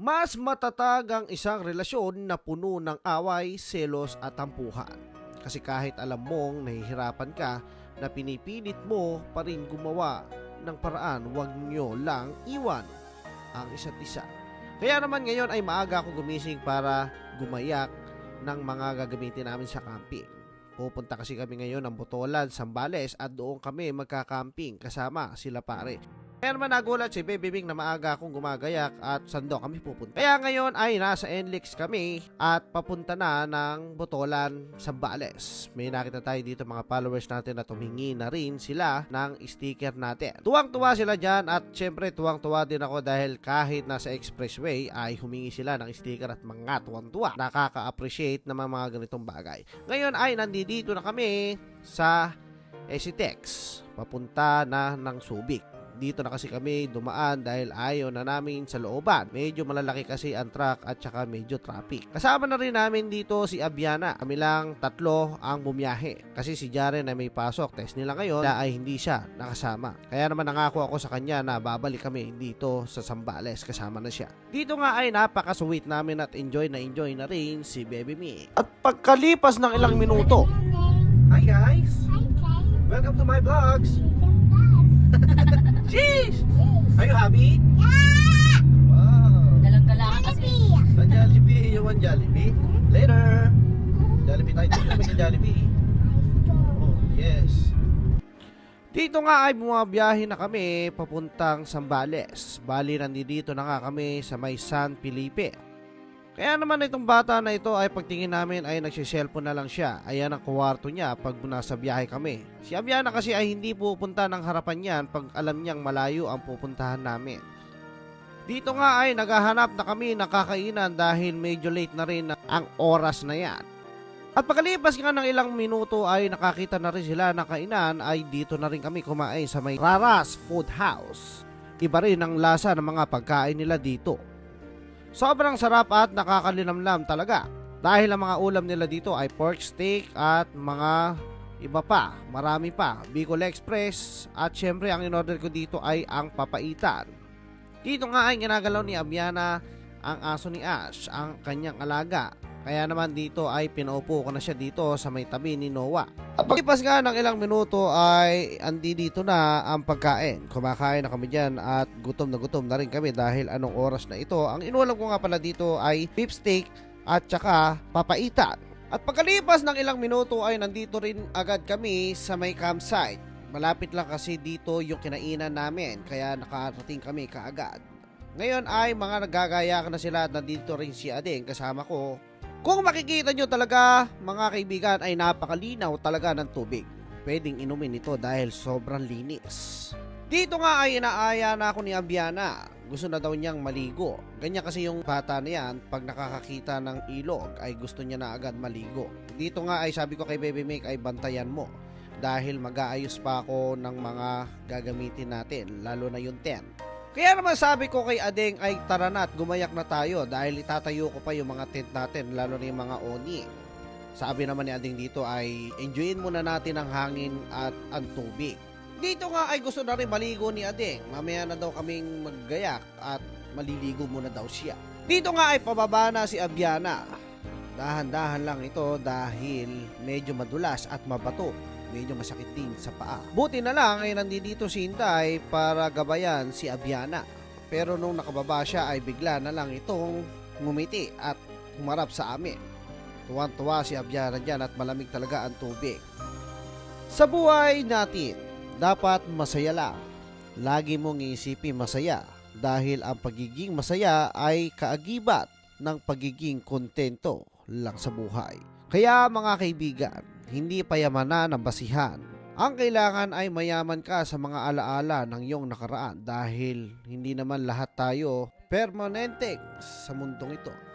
Mas matatag ang isang relasyon na puno ng away, selos at tampuhan. Kasi kahit alam mong nahihirapan ka na pinipilit mo pa rin gumawa ng paraan, huwag nyo lang iwan ang isa't isa. Kaya naman ngayon ay maaga ako gumising para gumayak ng mga gagamitin namin sa camping. Pupunta kasi kami ngayon ng Botolan, Sambales at doon kami magka-camping kasama sila pare. Kaya naman nagulat si Baby Bing na maaga akong gumagayak at sando kami pupunta. Kaya ngayon ay nasa NLEX kami at papunta na ng Botolan, Sambales. May nakita tayo dito mga followers natin na tumingi na rin sila ng sticker natin. Tuwang-tuwa sila dyan at syempre tuwang-tuwa din ako dahil kahit nasa expressway ay humingi sila ng sticker at mga tuwang-tuwa. Nakaka-appreciate naman mga ganitong bagay. Ngayon ay nandito na kami sa Esitex. Papunta na ng Subic dito na kasi kami dumaan dahil ayaw na namin sa looban. Medyo malalaki kasi ang truck at saka medyo traffic. Kasama na rin namin dito si Abiana. Kami lang tatlo ang bumiyahe. Kasi si Jaren ay may pasok. Test nila ngayon na ay hindi siya nakasama. Kaya naman nangako ako sa kanya na babalik kami dito sa Sambales. Kasama na siya. Dito nga ay napaka-sweet namin at enjoy na enjoy na rin si Baby Me. At pagkalipas ng ilang minuto. Hi guys! Welcome to my vlogs! Sheesh! Are you happy? Wow! Dalang-dalangan kasi. Sa Jollibee, you want Jollibee? Later! Jollibee tayo dito, may Jollibee. Oh, yes. Dito nga ay bumabiyahe na kami papuntang Sambales. Bali, nandito na nga kami sa may San Felipe. Kaya naman itong bata na ito ay pagtingin namin ay nagsiselfon na lang siya. Ayan ang kwarto niya pag nasa biyahe kami. Si Abiana kasi ay hindi pupunta ng harapan niyan pag alam niyang malayo ang pupuntahan namin. Dito nga ay naghahanap na kami ng kakainan dahil medyo late na rin ang oras na yan. At pagkalipas nga ng ilang minuto ay nakakita na rin sila na kainan ay dito na rin kami kumain sa may Raras Food House. Iba rin ang lasa ng mga pagkain nila dito. Sobrang sarap at nakakalinamlam talaga. Dahil ang mga ulam nila dito ay pork steak at mga iba pa, marami pa. Bicol Express at syempre ang in-order ko dito ay ang papaitan. Dito nga ay ginagalaw ni Abiana ang aso ni Ash, ang kanyang alaga. Kaya naman dito ay pinaupo ko na siya dito sa may tabi ni Noah. At paglipas nga ng ilang minuto ay andi dito na ang pagkain. Kumakain na kami dyan at gutom na gutom na rin kami dahil anong oras na ito. Ang inulam ko nga pala dito ay beef steak at saka papaitan. At pagkalipas ng ilang minuto ay nandito rin agad kami sa may campsite. Malapit lang kasi dito yung kinainan namin kaya nakarating kami kaagad. Ngayon ay mga nagagaya na sila at nandito rin si Ading kasama ko. Kung makikita nyo talaga mga kaibigan ay napakalinaw talaga ng tubig. Pwedeng inumin ito dahil sobrang linis. Dito nga ay inaaya na ako ni Abiana. Gusto na daw niyang maligo. Ganyan kasi yung bata na yan, pag nakakakita ng ilog ay gusto niya na agad maligo. Dito nga ay sabi ko kay Baby Make ay bantayan mo. Dahil mag-aayos pa ako ng mga gagamitin natin, lalo na yung tent. Kaya naman sabi ko kay Adeng ay tara na at gumayak na tayo dahil itatayo ko pa yung mga tent natin lalo na yung mga oni. Sabi naman ni Adeng dito ay enjoyin muna natin ang hangin at ang tubig. Dito nga ay gusto na rin maligo ni Adeng. Mamaya na daw kaming maggayak at maliligo muna daw siya. Dito nga ay pababa na si Abiana. Dahan-dahan lang ito dahil medyo madulas at mabato medyo masakit din sa paa. Buti na lang ay nandito si Hintay para gabayan si Abiana. Pero nung nakababa siya ay bigla na lang itong ngumiti at humarap sa amin. Tuwan-tuwa si Abiana dyan at malamig talaga ang tubig. Sa buhay natin, dapat masaya lang. Lagi mong iisipin masaya dahil ang pagiging masaya ay kaagibat ng pagiging kontento lang sa buhay. Kaya mga kaibigan, hindi payamanan ng basihan. Ang kailangan ay mayaman ka sa mga alaala ng iyong nakaraan dahil hindi naman lahat tayo permanente sa mundong ito.